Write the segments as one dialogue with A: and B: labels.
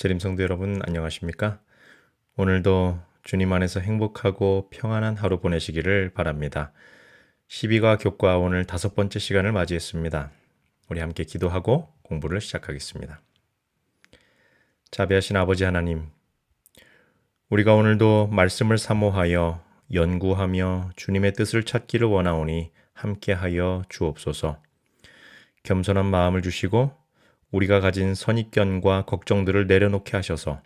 A: 재림 성도 여러분 안녕하십니까? 오늘도 주님 안에서 행복하고 평안한 하루 보내시기를 바랍니다. 12과 교과 오늘 다섯 번째 시간을 맞이했습니다. 우리 함께 기도하고 공부를 시작하겠습니다. 자비하신 아버지 하나님, 우리가 오늘도 말씀을 사모하여 연구하며 주님의 뜻을 찾기를 원하오니 함께하여 주옵소서. 겸손한 마음을 주시고 우리가 가진 선입견과 걱정들을 내려놓게 하셔서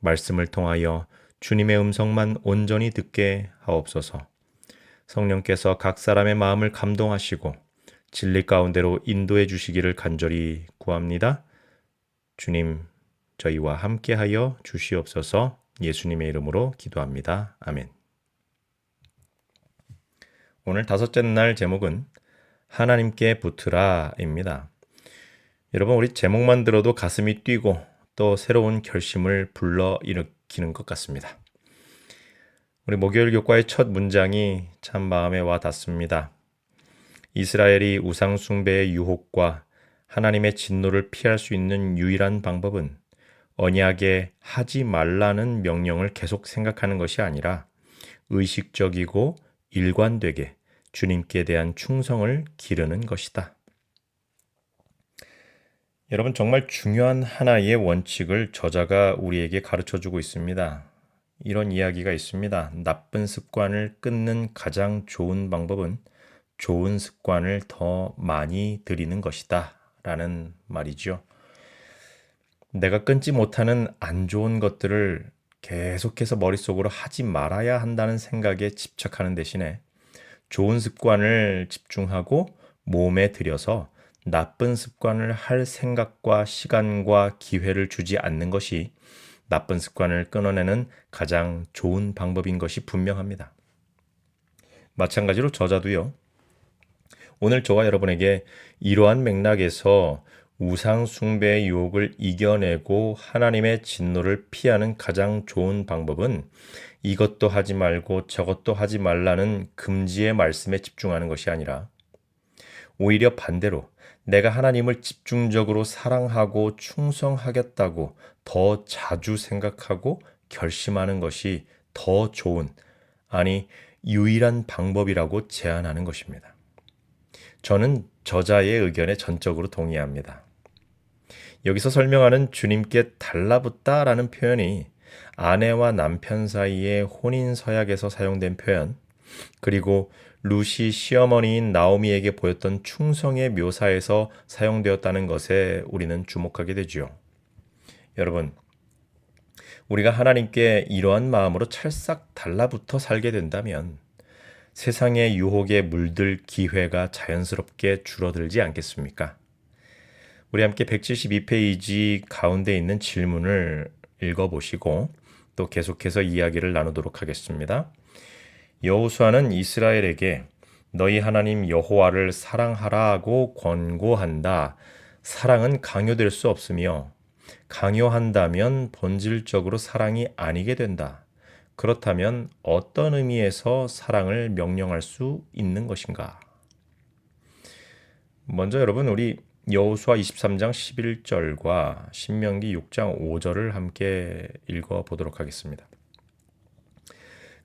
A: 말씀을 통하여 주님의 음성만 온전히 듣게 하옵소서. 성령께서 각 사람의 마음을 감동하시고 진리 가운데로 인도해 주시기를 간절히 구합니다. 주님, 저희와 함께하여 주시옵소서 예수님의 이름으로 기도합니다. 아멘. 오늘 다섯째 날 제목은 하나님께 붙으라입니다. 여러분, 우리 제목만 들어도 가슴이 뛰고 또 새로운 결심을 불러 일으키는 것 같습니다. 우리 목요일 교과의 첫 문장이 참 마음에 와 닿습니다. 이스라엘이 우상숭배의 유혹과 하나님의 진노를 피할 수 있는 유일한 방법은 언약에 하지 말라는 명령을 계속 생각하는 것이 아니라 의식적이고 일관되게 주님께 대한 충성을 기르는 것이다. 여러분 정말 중요한 하나의 원칙을 저자가 우리에게 가르쳐 주고 있습니다. 이런 이야기가 있습니다. 나쁜 습관을 끊는 가장 좋은 방법은 좋은 습관을 더 많이 들이는 것이다. 라는 말이죠. 내가 끊지 못하는 안 좋은 것들을 계속해서 머릿속으로 하지 말아야 한다는 생각에 집착하는 대신에 좋은 습관을 집중하고 몸에 들여서 나쁜 습관을 할 생각과 시간과 기회를 주지 않는 것이 나쁜 습관을 끊어내는 가장 좋은 방법인 것이 분명합니다. 마찬가지로 저자도요. 오늘 저와 여러분에게 이러한 맥락에서 우상 숭배의 유혹을 이겨내고 하나님의 진노를 피하는 가장 좋은 방법은 이것도 하지 말고 저것도 하지 말라는 금지의 말씀에 집중하는 것이 아니라 오히려 반대로 내가 하나님을 집중적으로 사랑하고 충성하겠다고 더 자주 생각하고 결심하는 것이 더 좋은, 아니, 유일한 방법이라고 제안하는 것입니다. 저는 저자의 의견에 전적으로 동의합니다. 여기서 설명하는 주님께 달라붙다 라는 표현이 아내와 남편 사이의 혼인 서약에서 사용된 표현, 그리고 루시 시어머니인 나오미에게 보였던 충성의 묘사에서 사용되었다는 것에 우리는 주목하게 되지요. 여러분, 우리가 하나님께 이러한 마음으로 찰싹 달라붙어 살게 된다면 세상의 유혹에 물들 기회가 자연스럽게 줄어들지 않겠습니까? 우리 함께 172페이지 가운데 있는 질문을 읽어보시고 또 계속해서 이야기를 나누도록 하겠습니다. 여호수아는 이스라엘에게 너희 하나님 여호와를 사랑하라고 권고한다. 사랑은 강요될 수 없으며 강요한다면 본질적으로 사랑이 아니게 된다. 그렇다면 어떤 의미에서 사랑을 명령할 수 있는 것인가? 먼저 여러분 우리 여호수아 23장 11절과 신명기 6장 5절을 함께 읽어 보도록 하겠습니다.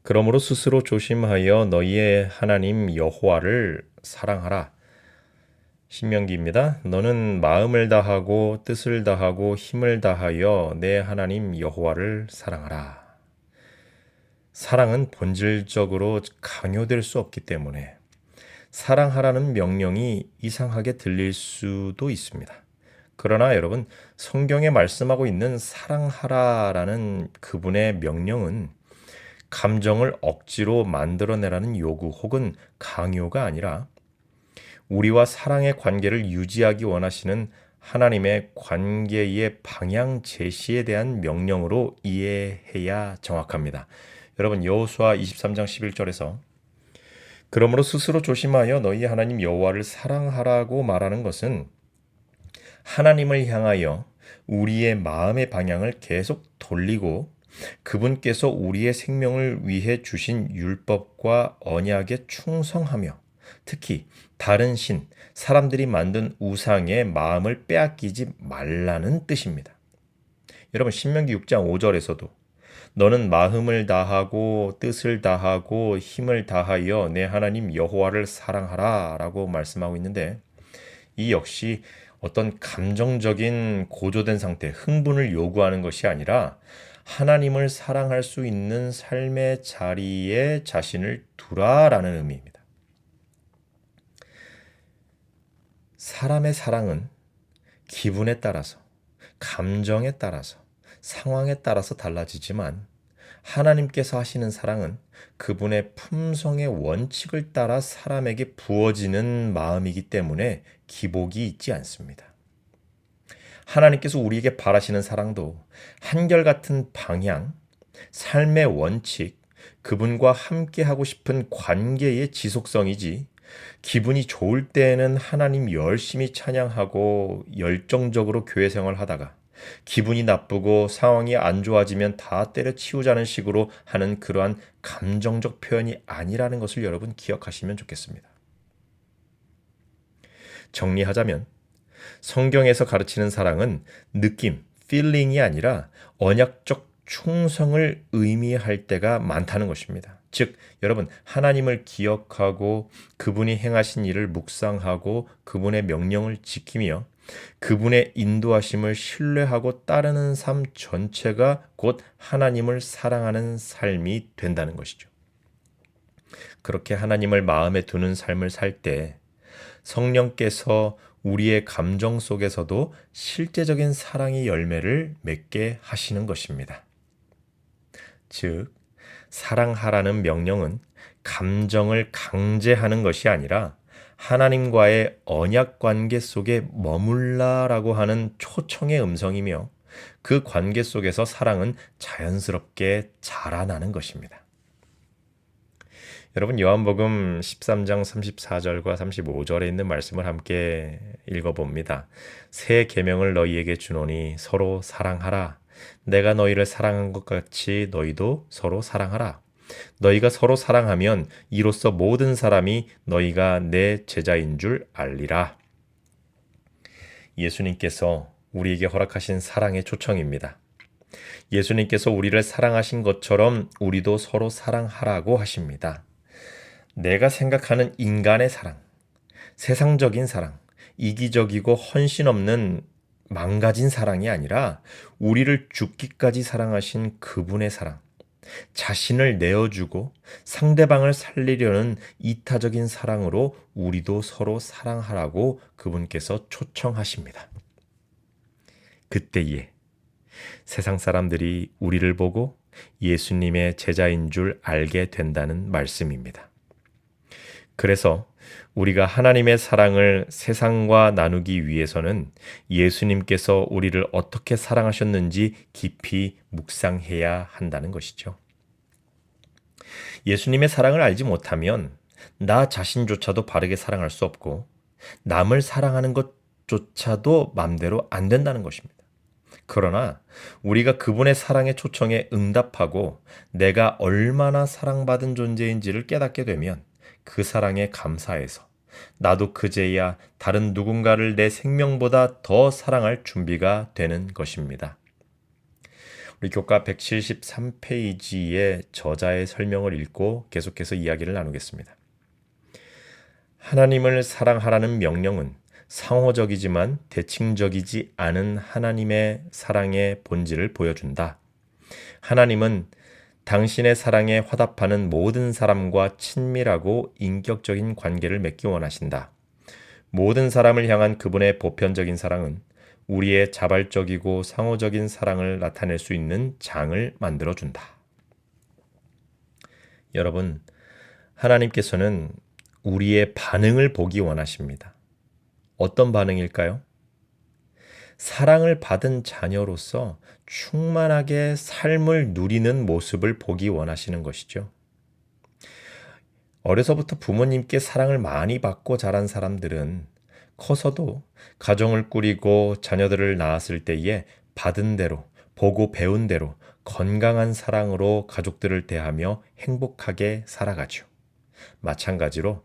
A: 그러므로 스스로 조심하여 너희의 하나님 여호와를 사랑하라. 신명기입니다. 너는 마음을 다하고 뜻을 다하고 힘을 다하여 내 하나님 여호와를 사랑하라. 사랑은 본질적으로 강요될 수 없기 때문에 사랑하라는 명령이 이상하게 들릴 수도 있습니다. 그러나 여러분, 성경에 말씀하고 있는 사랑하라라는 그분의 명령은 감정을 억지로 만들어내라는 요구 혹은 강요가 아니라 우리와 사랑의 관계를 유지하기 원하시는 하나님의 관계의 방향 제시에 대한 명령으로 이해해야 정확합니다. 여러분 여호수아 23장 11절에서 그러므로 스스로 조심하여 너희 하나님 여호와를 사랑하라고 말하는 것은 하나님을 향하여 우리의 마음의 방향을 계속 돌리고 그분께서 우리의 생명을 위해 주신 율법과 언약에 충성하며 특히 다른 신, 사람들이 만든 우상의 마음을 빼앗기지 말라는 뜻입니다. 여러분 신명기 6장 5절에서도 너는 마음을 다하고 뜻을 다하고 힘을 다하여 내 하나님 여호와를 사랑하라라고 말씀하고 있는데 이 역시 어떤 감정적인 고조된 상태, 흥분을 요구하는 것이 아니라 하나님을 사랑할 수 있는 삶의 자리에 자신을 두라라는 의미입니다. 사람의 사랑은 기분에 따라서, 감정에 따라서, 상황에 따라서 달라지지만 하나님께서 하시는 사랑은 그분의 품성의 원칙을 따라 사람에게 부어지는 마음이기 때문에 기복이 있지 않습니다. 하나님께서 우리에게 바라시는 사랑도 한결같은 방향, 삶의 원칙, 그분과 함께 하고 싶은 관계의 지속성이지 기분이 좋을 때에는 하나님 열심히 찬양하고 열정적으로 교회 생활하다가 기분이 나쁘고 상황이 안 좋아지면 다 때려치우자는 식으로 하는 그러한 감정적 표현이 아니라는 것을 여러분 기억하시면 좋겠습니다. 정리하자면 성경에서 가르치는 사랑은 느낌, 필링이 아니라 언약적 충성을 의미할 때가 많다는 것입니다. 즉, 여러분, 하나님을 기억하고 그분이 행하신 일을 묵상하고 그분의 명령을 지키며 그분의 인도하심을 신뢰하고 따르는 삶 전체가 곧 하나님을 사랑하는 삶이 된다는 것이죠. 그렇게 하나님을 마음에 두는 삶을 살 때 성령께서 우리의 감정 속에서도 실제적인 사랑의 열매를 맺게 하시는 것입니다. 즉, 사랑하라는 명령은 감정을 강제하는 것이 아니라 하나님과의 언약 관계 속에 머물라라고 하는 초청의 음성이며 그 관계 속에서 사랑은 자연스럽게 자라나는 것입니다. 여러분 요한복음 13장 34절과 35절에 있는 말씀을 함께 읽어봅니다. 새 계명을 너희에게 주노니 서로 사랑하라. 내가 너희를 사랑한 것 같이 너희도 서로 사랑하라. 너희가 서로 사랑하면 이로써 모든 사람이 너희가 내 제자인 줄 알리라. 예수님께서 우리에게 허락하신 사랑의 초청입니다. 예수님께서 우리를 사랑하신 것처럼 우리도 서로 사랑하라고 하십니다. 내가 생각하는 인간의 사랑, 세상적인 사랑, 이기적이고 헌신 없는 망가진 사랑이 아니라 우리를 죽기까지 사랑하신 그분의 사랑, 자신을 내어주고 상대방을 살리려는 이타적인 사랑으로 우리도 서로 사랑하라고 그분께서 초청하십니다. 그때에 세상 사람들이 우리를 보고 예수님의 제자인 줄 알게 된다는 말씀입니다. 그래서 우리가 하나님의 사랑을 세상과 나누기 위해서는 예수님께서 우리를 어떻게 사랑하셨는지 깊이 묵상해야 한다는 것이죠. 예수님의 사랑을 알지 못하면 나 자신조차도 바르게 사랑할 수 없고 남을 사랑하는 것조차도 맘대로 안 된다는 것입니다. 그러나 우리가 그분의 사랑의 초청에 응답하고 내가 얼마나 사랑받은 존재인지를 깨닫게 되면 그 사랑에 감사해서 나도 그제야 다른 누군가를 내 생명보다 더 사랑할 준비가 되는 것입니다. 우리 교과 173페이지의 저자의 설명을 읽고 계속해서 이야기를 나누겠습니다. 하나님을 사랑하라는 명령은 상호적이지만 대칭적이지 않은 하나님의 사랑의 본질을 보여준다. 하나님은 당신의 사랑에 화답하는 모든 사람과 친밀하고 인격적인 관계를 맺기 원하신다. 모든 사람을 향한 그분의 보편적인 사랑은 우리의 자발적이고 상호적인 사랑을 나타낼 수 있는 장을 만들어 준다. 여러분, 하나님께서는 우리의 반응을 보기 원하십니다. 어떤 반응일까요? 사랑을 받은 자녀로서 충만하게 삶을 누리는 모습을 보기 원하시는 것이죠. 어려서부터 부모님께 사랑을 많이 받고 자란 사람들은 커서도 가정을 꾸리고 자녀들을 낳았을 때에 받은 대로, 보고 배운 대로 건강한 사랑으로 가족들을 대하며 행복하게 살아가죠. 마찬가지로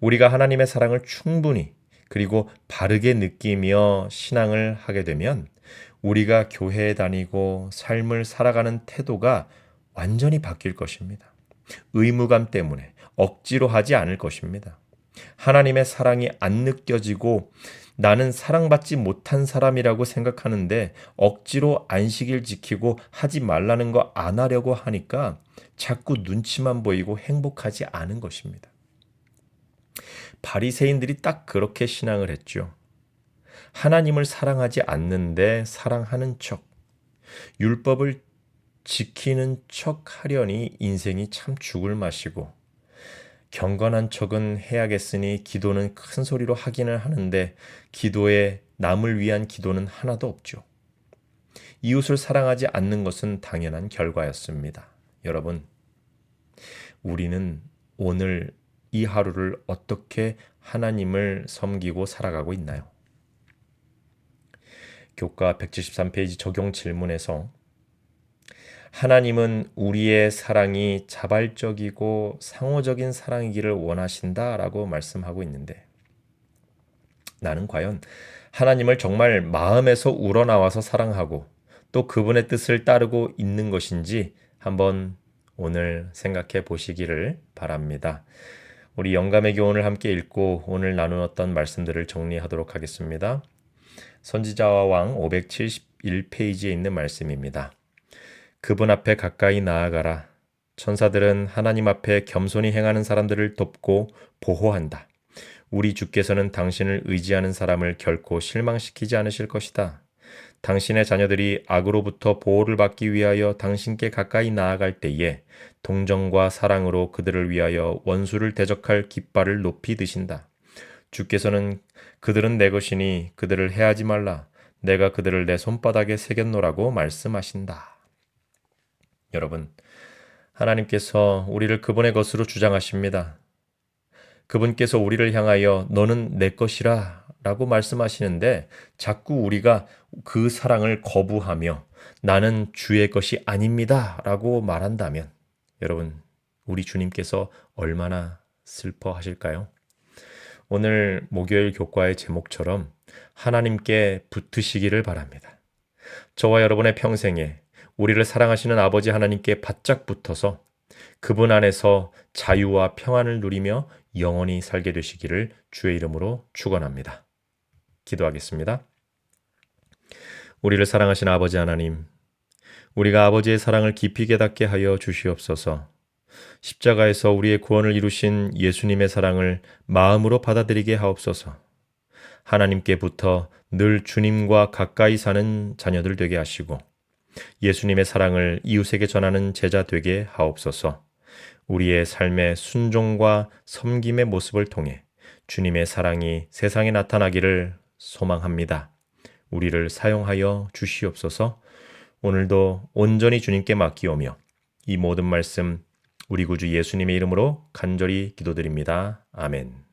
A: 우리가 하나님의 사랑을 충분히 그리고 바르게 느끼며 신앙을 하게 되면 우리가 교회에 다니고 삶을 살아가는 태도가 완전히 바뀔 것입니다. 의무감 때문에 억지로 하지 않을 것입니다. 하나님의 사랑이 안 느껴지고 나는 사랑받지 못한 사람이라고 생각하는데 억지로 안식일 지키고 하지 말라는 거 안 하려고 하니까 자꾸 눈치만 보이고 행복하지 않은 것입니다. 바리새인들이 딱 그렇게 신앙을 했죠. 하나님을 사랑하지 않는데 사랑하는 척, 율법을 지키는 척 하려니 인생이 참 죽을 맛이고 경건한 척은 해야겠으니 기도는 큰 소리로 하기는 하는데 기도에 남을 위한 기도는 하나도 없죠. 이웃을 사랑하지 않는 것은 당연한 결과였습니다. 여러분, 우리는 오늘 이 하루를 어떻게 하나님을 섬기고 살아가고 있나요? 교과 173페이지 적용 질문에서 하나님은 우리의 사랑이 자발적이고 상호적인 사랑이기를 원하신다 라고 말씀하고 있는데 나는 과연 하나님을 정말 마음에서 우러나와서 사랑하고 또 그분의 뜻을 따르고 있는 것인지 한번 오늘 생각해 보시기를 바랍니다. 우리 영감의 교훈을 함께 읽고 오늘 나누었던 말씀들을 정리하도록 하겠습니다. 선지자와 왕 571페이지에 있는 말씀입니다. 그분 앞에 가까이 나아가라. 천사들은 하나님 앞에 겸손히 행하는 사람들을 돕고 보호한다. 우리 주께서는 당신을 의지하는 사람을 결코 실망시키지 않으실 것이다. 당신의 자녀들이 악으로부터 보호를 받기 위하여 당신께 가까이 나아갈 때에 동정과 사랑으로 그들을 위하여 원수를 대적할 깃발을 높이 드신다. 주께서는 그들은 내 것이니 그들을 해하지 말라. 내가 그들을 내 손바닥에 새겼노라고 말씀하신다. 여러분, 하나님께서 우리를 그분의 것으로 주장하십니다. 그분께서 우리를 향하여 너는 내 것이라 라고 말씀하시는데 자꾸 우리가 그 사랑을 거부하며 나는 주의 것이 아닙니다 라고 말한다면 여러분, 우리 주님께서 얼마나 슬퍼하실까요? 오늘 목요일 교과의 제목처럼 하나님께 붙으시기를 바랍니다. 저와 여러분의 평생에 우리를 사랑하시는 아버지 하나님께 바짝 붙어서 그분 안에서 자유와 평안을 누리며 영원히 살게 되시기를 주의 이름으로 축원합니다. 기도하겠습니다. 우리를 사랑하신 아버지 하나님, 우리가 아버지의 사랑을 깊이 깨닫게 하여 주시옵소서. 십자가에서 우리의 구원을 이루신 예수님의 사랑을 마음으로 받아들이게 하옵소서. 하나님께부터 늘 주님과 가까이 사는 자녀들 되게 하시고 예수님의 사랑을 이웃에게 전하는 제자 되게 하옵소서. 우리의 삶의 순종과 섬김의 모습을 통해 주님의 사랑이 세상에 나타나기를 소망합니다. 우리를 사용하여 주시옵소서. 오늘도 온전히 주님께 맡기오며 이 모든 말씀 우리 구주 예수님의 이름으로 간절히 기도드립니다. 아멘.